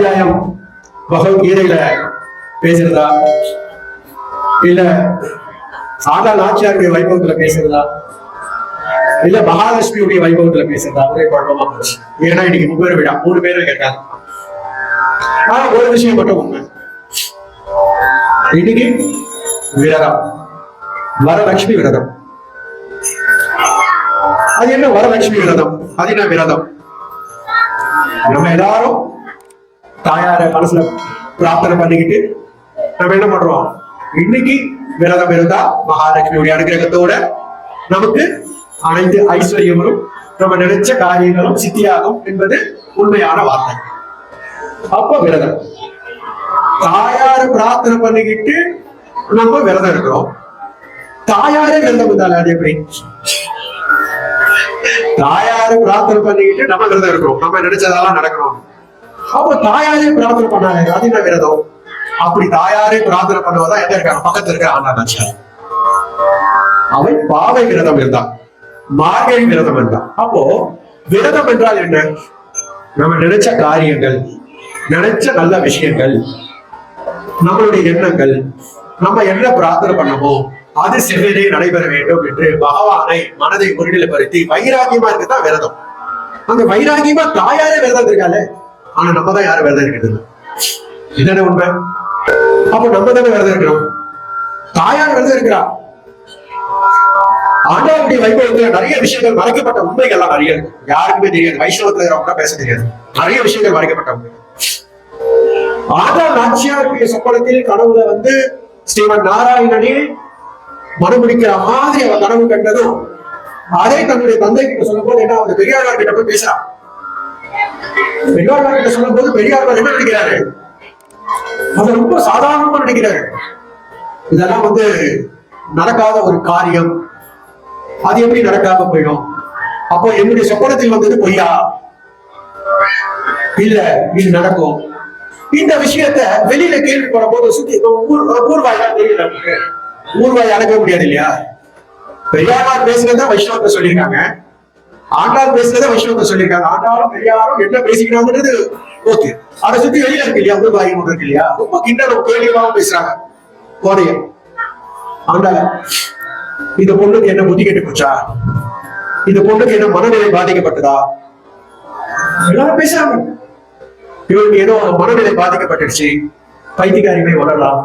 அத்தியாயம் பகவத்கீதையில பேசுறதா? இல்ல சாதா நாச்சியாருடைய வைபவத்துல பேசுறதா? இல்ல மகாலட்சுமியுடைய வைபவத்துல பேசுறதா? ஒரே குழப்பமா போச்சு. ஏன்னா இன்னைக்கு முப்பேர் விழா மூணு பேரும் கேட்டாங்க. ஆனா ஒரு விஷயம் மட்டும் உண்மை. இன்னைக்கு விரதம். வரலட்சுமி விரதம். அது என்ன வரலட்சுமி விரதம்? அது என்ன விரதம்? நம்ம எல்லாரும் தாயார மனசுல பிரார்த்தனை பண்ணிக்கிட்டு நம்ம என்ன பண்றோம்? இன்னைக்கு விரதம் இருந்தா மகாலட்சுமியுடைய அனுகிரகத்தோட நமக்கு அனைத்து ஐஸ்வர்யங்களும் நம்ம நினைச்ச காரியங்களும் சித்தியாகும் என்பது உண்மையான வார்த்தை. அப்ப விரதம். தாயார பிரார்த்தனை பண்ணிக்கிட்டு நம்ம விரதம் இருக்கிறோம். தாயாரே விரதம் இருந்தாலும் அது எப்படி? தாயார பிரார்த்தனை பண்ணிக்கிட்டு நம்ம விரதம் இருக்கிறோம். நம்ம நினைச்சதெல்லாம் நடக்கணும். அப்போ தாயாரே பிரார்த்தனை பண்ணாங்க அது என்ன விரதம். அப்படி தாயாரே பிரார்த்தனை பண்ணுவதா எங்க இருக்காங்க? பக்கத்துல இருக்க ஆனா நாச்சியார் அவன் பாவை விரதம் இருந்தான் மார்கழி விரதம் இருந்தான். அப்போ விரதம் என்றால் என்ன? நம்ம நினைச்ச காரியங்கள் நினைச்ச நல்ல விஷயங்கள் நம்மளுடைய எண்ணங்கள் நம்ம என்ன பிரார்த்தனை பண்ணமோ அது செவ்வனே நடைபெற வேண்டும் என்று பகவானை மனதை ஒருநிலைப்படுத்தி வைராகியமா இருக்கதான் விரதம். அந்த வைராகியமா தாயாரே விரதம் இருக்காளே. ஆனா நம்ம தான் யாரும் விரதம் இருக்கிறது என்னென்ன உண்மை? அப்ப நம்ம தானே விரதம் இருக்கிறோம் தாயார் விரதம் இருக்கிறா ஆண்டாவுடைய வைபவத்துல நிறைய விஷயங்கள் மறைக்கப்பட்ட உண்மைகள் எல்லாம் நிறைய இருக்கு. யாருக்குமே தெரியாது. வைஷ்ணவத்துல இருக்கிறவங்க பேச தெரியாது. நிறைய விஷயங்கள் மறைக்கப்பட்ட உண்மை. ஆண்டாள் நாச்சியாருடைய சொப்பனத்தில் கனவுல வந்து ஸ்ரீமன் நாராயணனே மனமுடிக்கிற மாதிரி அவன் கனவு கண்டதும் அதே தன்னுடைய தந்தை கிட்ட சொல்லும் போது என்ன அவங்க பெரியாரா கிட்ட போய் பேசுறான். பெரியாழ்வார் கிட்ட சொல்லும் போது பெரியார் என்ன நினைக்கிறாரு? அதை ரொம்ப சாதாரணமா நினைக்கிறாரு. இதெல்லாம் வந்து நடக்காத ஒரு காரியம். அது எப்படி நடக்காம போயிடும்? அப்போ என்னுடைய சொப்பனத்தில் வந்தது பொய்யா? இல்ல இது நடக்கும். இந்த விஷயத்த வெளியில கேள்விப்படும் போது சுத்தி ஊர் ஊர்வாயெல்லாம் தெரியல ஊர்வாய் அடக்க முடியாது இல்லையா? பெரியார் பேசுறதா வைஷ்ணவத்தை சொல்லியிருக்காங்க. ஆண்டாள் பேசுறதா வைஷ்ணவத்தை சொல்லியிருக்காங்க. ஆண்டாலும் பெரியாரும் என்ன பேசிக்கிறாங்கன்றது ஓகே. அதை சுத்தி வெளியில இருக்கு இல்லையா? ஊர்வாய் ஒன்று இருக்கு இல்லையா? ரொம்ப கிண்டலும் கேள்வியாவும் பேசுறாங்க. கோடையம் ஆண்டாள இந்த பொண்ணுக்கு என்ன புத்தி கெட்டு போச்சா? இந்த பொண்ணுக்கு என்ன மனநிலை பாதிக்கப்பட்டதா? எல்லாரும் பேசுறாங்க. இவருக்கு ஏதோ மனநிலை பாதிக்கப்பட்டுடுச்சு. பைத்தியகாரிகளை வளரலாம்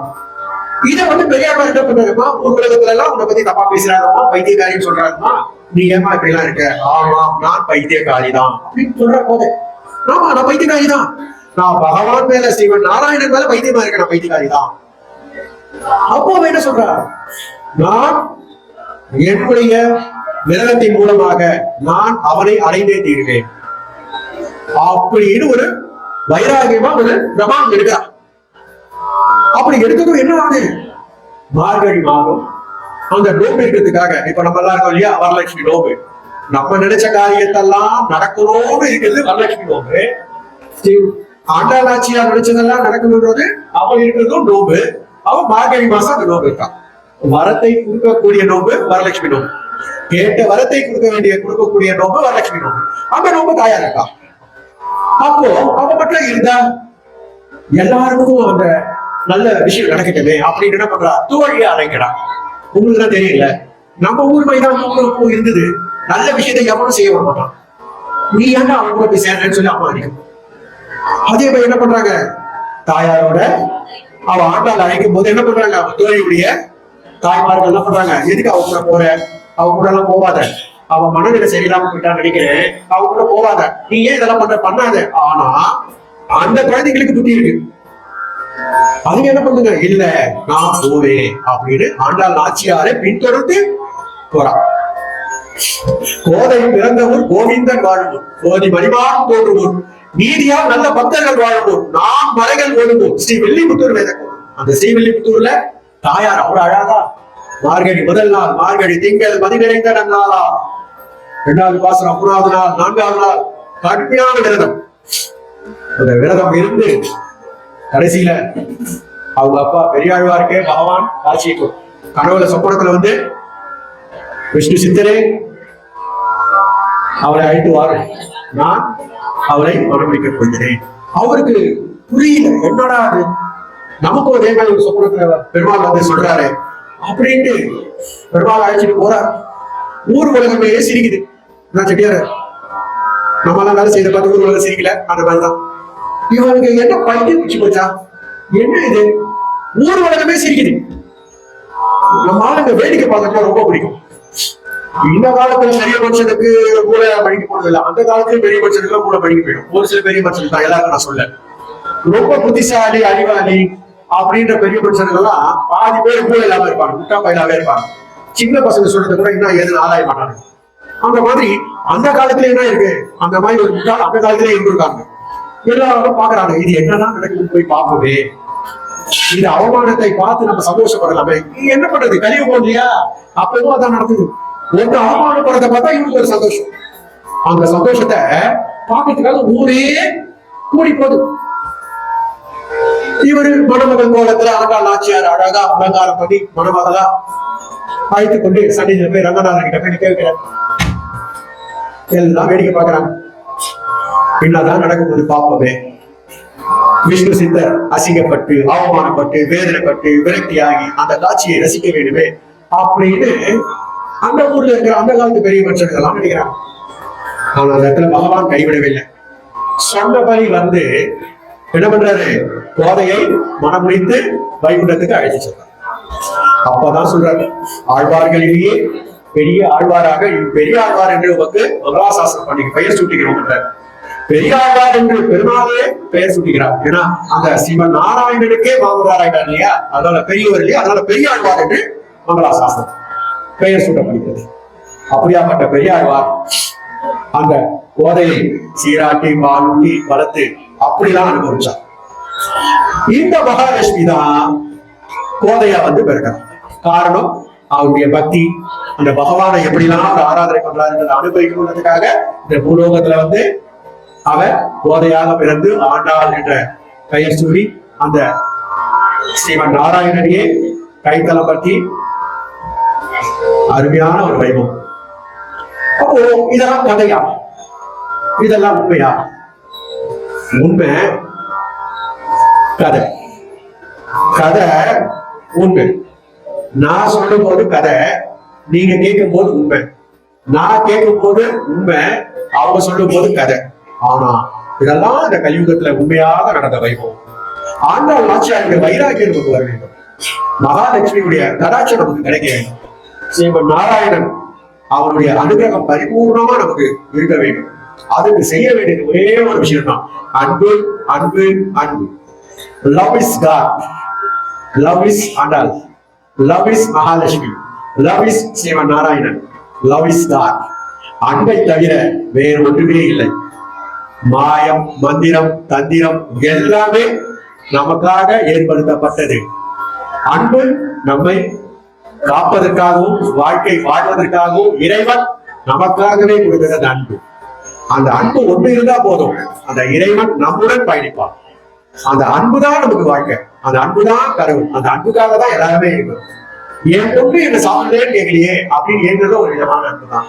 இதை வந்து பெரியார் என்ன பண்றாருமா ஊர் உலகத்துல எல்லாம் உன்னை பத்தி தப்பா பேசுறாங்கம்மா பைத்தியகாரின்னு சொல்றாருமா? நீ ஏமா இப்படி எல்லாம் இருக்க. ஆமாம் நான் பைத்தியக்காரி தான் அப்படின்னு சொல்ற போதே ஆமா நான் பைத்தியக்காரி தான் நான் பகவான் மேல சிவன் நாராயணன் மேல பைத்தியமா இருக்க நான் பைத்தியக்காரி தான் அப்போ என்ன சொல்றா நான் என்னுடைய விரதத்தின் மூலமாக நான் அவனை அடைந்தே தீருவேன். அப்படின்னு ஒரு வைராகியமா ஒரு பிரபாம் எடுக்கிறா அப்படி எடுத்ததும் என்ன ஆகுது மார்கழி மாதம் அந்த நோம்பு இருக்கிறதுக்காக. இப்ப நம்ம எல்லாம் இருக்கோம் இல்லையா? வரலட்சுமி நோம்பு நம்ம நினைச்ச காரியத்தெல்லாம் நடக்கணும்னு இருக்கிறது வரலட்சுமி நோம்பு ஸ்ரீ நினைச்சதெல்லாம் நடக்கணுன்றது அவன் இருக்கிறதும் நோம்பு அவன் மார்கழி மாசம் அந்த நோம்பு இருக்கான் வரத்தை கொடுக்கக்கூடிய நோம்பு வரலட்சுமி நோம்பு கேட்ட வரத்தை கொடுக்க வேண்டிய கொடுக்கக்கூடிய நோம்பு வரலட்சுமி நோம்பு அந்த நோம்பு தாயா இருக்கா அப்போ அவ மட்டும் இருந்தா எல்லாருக்கும் அந்த நல்ல விஷயம் நடக்கட்டுமே அப்படின்னு என்ன பண்றா? தோழியா அழைக்கிறான். உங்களுக்கு தான் தெரியல. நம்ம ஊர் மைதானம் இருந்தது. நல்ல விஷயத்தை எவனும் செய்ய மாட்டான். நீ ஏன்டா அவன் கூட போய் சேர்றேன்னு சொல்லி அம்மா அடிக்கும். அதே போய் என்ன பண்றாங்க? தாயாரோட அவ ஆண்டாள் அழைக்கும் போது என்ன பண்றாங்க? அவ தோழியுடைய தாய்மார்கள் என்ன பண்றாங்க? எதுக்கு அவ கூட போற? அவ கூட எல்லாம் போவாத. அவ மனநிலை சரியில்லாம போயிட்டான்னு நினைக்கிறேன். அவ கூட போவாத. நீ ஏன் இதெல்லாம் பண்ற? பண்ணாத. ஆனா அந்த குழந்தைங்களுக்கு புத்தி இருக்கு. அது என்ன பண்ணுங்க இல்ல நான் போவேன் அப்படின்னு ஆண்டாள் நாச்சியாரை பின்தொடர்ந்து போறான் கோதை பிறந்தவர் கோவிந்தன் வாழும் கோதி மணிமான் தோன்றுவோம். நீதியா நல்ல பக்தர்கள் வாழுவோம். நாம் மலைகள் ஓடுவோம். ஸ்ரீ வெள்ளிபுத்தூர் வேதக்கம் அந்த ஸ்ரீ வெள்ளிபுத்தூர்ல தாயார் அவ்வளவு அழகா மார்கழி முதல் நாள் மார்கழி திங்கள் மதிநிறைந்த நன்னாளா இரண்டாவது பாசனம் மூணாவது நாள் நான்காவது நாள். கடுமையான விரதம். அந்த விரதம் இருந்து கடைசியில அவங்க அப்பா பெரியாழ்வாருக்கே பகவான் காட்சி கனவுல சொப்பனத்துல வந்து விஷ்ணு சித்தரே அவரை அழைத்து வாரு. நான் அவரை மனமுடிக்கப் கொள்கிறேன். அவருக்கு புரியல என்னடா அது? நமக்கும் அதே மாதிரி ஒரு சொப்பனத்துல பெருமாள் வந்து சொல்றாரு. அப்படின்ட்டு பெருமாள் அழைச்சிட்டு போறார். ஊர் உலகமே சிரிக்குது. நான் செட்டியாரு? நம்ம வேலை செய்த பார்த்து ஊர் உலகம் சிரிக்கல? அந்த மாதிரிதான். இவங்க என்ன பைத்தியம் பிடிச்சு போச்சா? என்ன இது? ஊர் உலகமே சிரிக்குது. நம்ம ஆளுங்க வேடிக்கை பார்க்கறது ரொம்ப பிடிக்கும். இந்த காலத்துல பெரிய மனுஷனுக்கு கூட படிக்க போனது இல்ல. அந்த காலத்துல பெரிய மனுஷனுக்கு கூட படிக்க போயிடும். ஒரு சில பெரிய மனுஷன் தான் எல்லாரும் நான் சொல்ல ரொம்ப புத்திசாலி அறிவாளி அப்படின்ற பெரிய மனுஷனுக்கு எல்லாம் பாதி பேர் கூட இல்லாம இருப்பாங்க. முட்டா பயிலாவே இருப்பாங்க. சின்ன பசங்க சொல்றது கூட இன்னும் எதுவும் ஆதாய மாட்டாங்க. அந்த மாதிரி அந்த காலத்துல என்ன இருக்கு? அந்த மாதிரி ஒரு முட்டாள் அந்த காலத்துல இருந்திருக்காங்க. எல்லாரும் பாக்குறாங்க இது என்னதான் நடக்குது போய் பார்ப்போமே. இந்த அவமானத்தை பார்த்து நம்ம சந்தோஷப்படலாமே. என்ன பண்றது? கலியுகம் இல்லையா அப்பவும் அதான் நடக்குது. ஒன்று அவமானப்படுறத பார்த்தா இவங்களுக்கு ஒரு சந்தோஷம். அந்த சந்தோஷத்தை பார்க்கறதுக்காக ஊரே கூடி போதும் இவரு மணமகன் கோலத்துல அழகா நாச்சியார் அழகா அலங்காரம் பண்ணி மணமகளா அழைத்துக் கொண்டு சன்னிதியில போய் ரங்கநாதன் கிட்ட போய் கேட்கிறார் எல்லாம் வேடிக்கை பார்க்கறாங்க. என்னதான் நடக்கும்போது பார்ப்போமே. விஷ்ணு சித்தர் அசிங்கப்பட்டு அவமானப்பட்டு வேதனைப்பட்டு விரக்தியாகி அந்த காட்சியை ரசிக்க வேண்டுமே. அப்படின்னு அந்த ஊர்ல இருக்கிற அந்த காலத்து பெரிய மனுஷர்கள் எல்லாம் நினைக்கிறாங்க ஆனா அந்த இடத்துல பகவான் கைவிடவில்லை. சொன்னபடி வந்து என்ன பண்றாரு? கோதையை முடித்து வைகுண்டத்துக்கு அழைத்து செல்றார். அப்பதான் சொல்றாரு ஆழ்வார்களிலேயே பெரிய ஆழ்வாராக பெரிய ஆழ்வார் என்று உமக்கு மகராசாசனம் பண்ணி பெயர் சூட்டுகிறோம் பெரியாழ்வார் என்று பெருமாளே பெயர் சூட்டுகிறார். ஏன்னா அந்த சிவன் நாராயணனுக்கே மாமனார் ஆயிட்டார் இல்லையா? அதனால பெரியவர் இல்லையா? அதனால பெரியாழ்வார் என்று மங்களாசாசனம் பெயர் சூட்டப்படுகிறது. அப்படியாப்பட்ட பெரியாழ்வார் அந்த கோதையை சீராட்டி பாலூட்டி வளர்த்து அப்படிலாம் அனுபவிச்சார். இந்த மகாலட்சுமி தான் கோதையா வந்து பிறக்கிறார் காரணம் அவருடைய பக்தி அந்த பகவானை எப்படிலாம் அவர் ஆராதனை பண்றாருன்றதை அனுபவிக்கணுன்றதுக்காக இந்த பூலோகத்துல வந்து அவர் போதையாக பிறந்து ஆண்டாள் என்ற பெயர் சூடி அந்த ஸ்ரீமன் நாராயணனையே கைத்தளம் பற்றி அருமையான ஒரு வைபம் அப்போ இதெல்லாம் கதையா? இதெல்லாம் உண்மையா? உண்மை. கதை. கதை உண்மை. நான் சொல்லும் போது கதை நீங்க கேட்கும் போது உண்மை. நான் கேட்கும் போது உண்மை அவங்க சொல்லும் போது கதை. ஆனா இதெல்லாம் இந்த கலியுகத்துல உண்மையாக நடந்த வைபவம். ஆண்டாள் நாச்சியாருடைய வைராகியம் நமக்கு வர வேண்டும். மகாலட்சுமியுடைய கடாட்சம் நமக்கு கிடைக்க வேண்டும். ஸ்ரீமன் நாராயணன் அவருடைய அனுகிரகம் பரிபூர்ணமா நமக்கு இருக்க வேண்டும். அதுக்கு செய்ய வேண்டியது ஒரே ஒரு விஷயம் தான் அன்பு அன்பு அன்பு. Love is God love is Andal. Love is Mahalakshmi. Love is Shriman Narayanan. Love is God அன்பை தவிர வேறு ஒன்றுமே இல்லை. மாயம் மந்திரம் தந்திரம் எல்லாமே நமக்காக ஏற்படுத்தப்பட்டது. அன்பு நம்மை காப்பதற்காகவும் வாழ்க்கை வாழ்வதற்காகவும் இறைவன் நமக்காகவே கொடுக்கிறது அன்பு. அந்த அன்பு ஒன்று இருந்தா போதும். அந்த இறைவன் நம்முடன் பயணிப்பான். அந்த அன்புதான் நமக்கு வாழ்க்கை. அந்த அன்பு தான் அந்த அன்புக்காக தான் எல்லாருமே இருக்கும் என் பொண்ணு என்ன சாப்பிடலேன்னு கேட்கலையே அப்படின்னு கேட்கறது ஒரு விதமான அன்பு தான்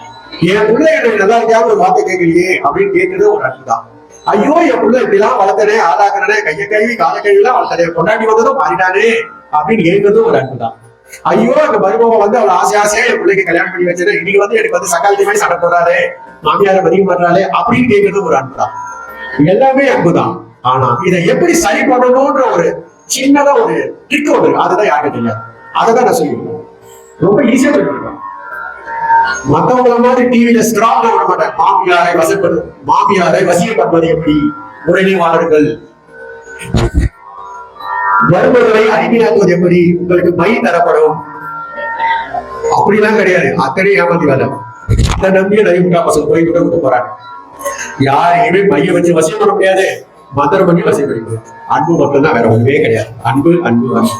என் பிள்ளை என்ன நல்லா இருக்காம ஒரு வார்த்தை கேட்கலையே அப்படின்னு கேட்கறது ஒரு அன்பு தான் ஐயோ என் பிள்ளை இப்படிலாம் வளர்த்தனே ஆளாக்குறனே கைய கைவி கால கழுவிலாம் வளர்த்தனே கொண்டாடி வந்ததும் மாறிட்டானே அப்படின்னு ஏங்குறதும் ஒரு அன்பு தான் ஐயோ அந்த மருமகன் வந்து அவள் ஆசை ஆசையா என் பிள்ளைக்கு கல்யாணம் பண்ணி வச்சது இன்னைக்கு வந்து எனக்கு வந்து சக்காலத்தி மாதிரி சண்டை போடுறாரு மாமியார பதிவு பண்றாளே அப்படின்னு கேட்கறதும் ஒரு அன்பு தான் எல்லாமே அன்பு தான் ஆனா இதை எப்படி சரி பண்ணணும்ன்ற ஒரு சின்னதா ஒரு ட்ரிக் ஒன்று அதுதான் யாருக்கு தெரியாது அதை தான் நான் சொல்லியிருக்கேன். ரொம்ப ஈஸியா சொல்லுவேன் மத்தவங்கள மாதிரி டிவியில ஸ்ட்ராங்கா விட மாட்டேன். மாமியாரை வசப்படு மாமியாரை வசியப்படுவது எப்படி? உடனே வாழர்கள் வருபவரை அடிமையாக்குவது எப்படி? உங்களுக்கு மை தரப்படும். அப்படிலாம் கிடையாது. அத்தனை ஏமாத்தி வேலை. அதை நம்பிய நைமுட்டா பசங்க போய் விட்டு விட்டு போறாங்க. யாரையுமே மைய வச்சு வசியம் பண்ண முடியாது. மந்திரம் பண்ணி வசியம் பண்ணிக்கணும் அன்பு மட்டும்தான் வேற ஒண்ணுமே கிடையாது. அன்பு அன்பு அன்பு.